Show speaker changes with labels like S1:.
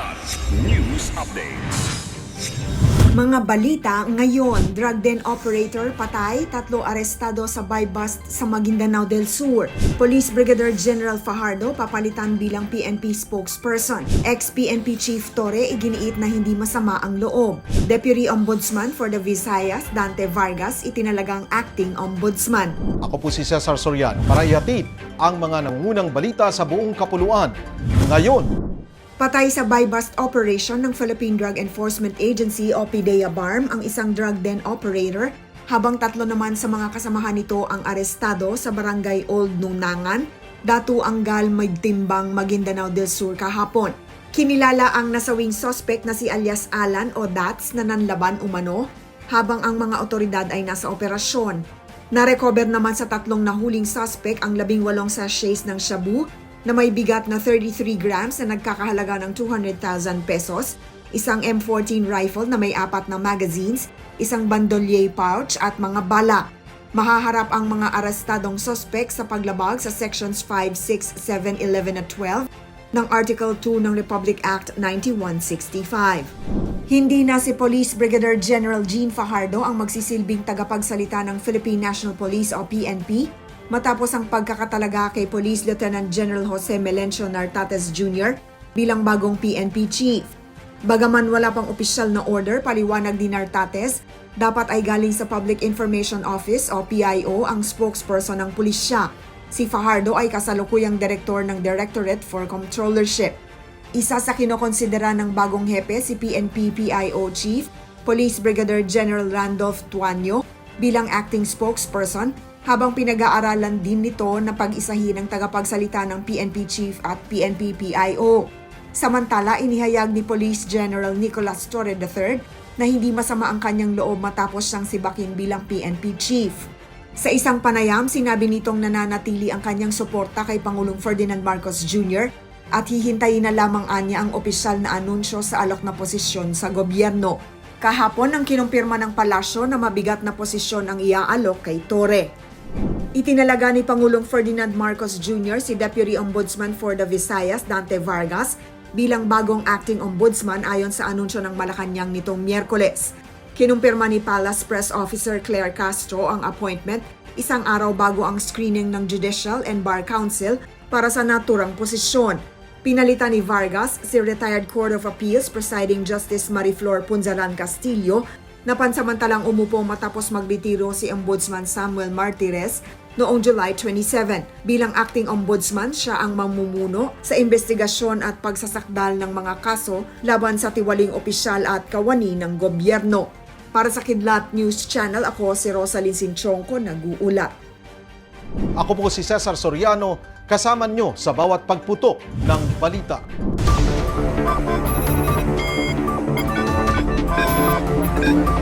S1: Kilat News Updates.
S2: Mga balita ngayon, drug den operator patay, tatlo arestado sa buy bust sa Maguindanao del Sur. Police Brigadier General Fajardo papalitan bilang PNP spokesperson. Ex-PNP Chief Torre iginiit na hindi masama ang loob. Deputy Ombudsman for the Visayas, Dante Vargas, itinalagang acting ombudsman.
S3: Ako po si Cesar Soriano para ihatid ang mga nangungunang balita sa buong kapuluan. Ngayon,
S2: Patay sa buy-bust operation ng Philippine Drug Enforcement Agency o PDEA BARM ang isang drug den operator habang tatlo naman sa mga kasamahan nito ang arestado sa barangay Old Nunangan, Datu Anggal, Magtimbang, Maguindanao del Sur kahapon. Kinilala ang nasawing suspect na si alias Alan o Dats na nanlaban umano habang ang mga otoridad ay nasa operasyon. Narecover naman sa tatlong nahuling suspect ang labing walong sachets ng shabu na may bigat na 33 grams na nagkakahalaga ng 200,000 pesos, isang M14 rifle na may apat na magazines, isang bandolier pouch at mga bala. Mahaharap ang mga arestadong suspect sa paglabag sa Sections 5, 6, 7, 11 at 12 ng Article 2 ng Republic Act 9165. Hindi na si Police Brigadier General Gene Fajardo ang magsisilbing tagapagsalita ng Philippine National Police o PNP matapos ang pagkakatalaga kay Police Lieutenant General Jose Melencio Nartates Jr. bilang bagong PNP chief. Bagaman wala pang opisyal na order paliwanag ni Nartates, dapat ay galing sa Public Information Office o PIO ang spokesperson ng pulisya. Si Fajardo ay kasalukuyang direktor ng Directorate for Controllership. Isa sa kinokonsidera ng bagong hepe si PNP PIO Chief, Police Brigadier General Randolph Tuanyo bilang acting spokesperson habang pinag-aaralan din nito na pag-isahin ang tagapagsalita ng PNP Chief at PNP PIO. Samantala, inihayag ni Police General Nicolas Torre III na hindi masama ang kanyang loob matapos siyang sibakin bilang PNP Chief. Sa isang panayam, sinabi nitong nananatili ang kanyang suporta kay Pangulong Ferdinand Marcos Jr. at hihintayin na lamang anya ang opisyal na anunsyo sa alok na posisyon sa gobyerno. Kahapon ang kinumpirma ng palasyo na mabigat na posisyon ang iaalok kay Torre. Itinalaga ni Pangulong Ferdinand Marcos Jr. si Deputy Ombudsman for the Visayas, Dante Vargas, bilang bagong acting ombudsman ayon sa anunsyo ng Malacanang nitong Miyerkules. Kinumpirma ni Palace Press Officer Claire Castro ang appointment isang araw bago ang screening ng Judicial and Bar Council para sa naturang posisyon. Pinalitan ni Vargas si retired Court of Appeals Presiding Justice Mariflor Punzalan Castillo na pansamantalang umupo matapos magbitiro si Ombudsman Samuel Martires noong July 27. Bilang acting ombudsman, siya ang mamumuno sa investigasyon at pagsasakdal ng mga kaso laban sa tiwaling opisyal at kawani ng gobyerno. Para sa Kidlat News Channel, ako si Rosalyn Sinchonko, nag-uulat.
S3: ako po si Cesar Soriano, kasama nyo sa bawat pagputok ng balita. thank you.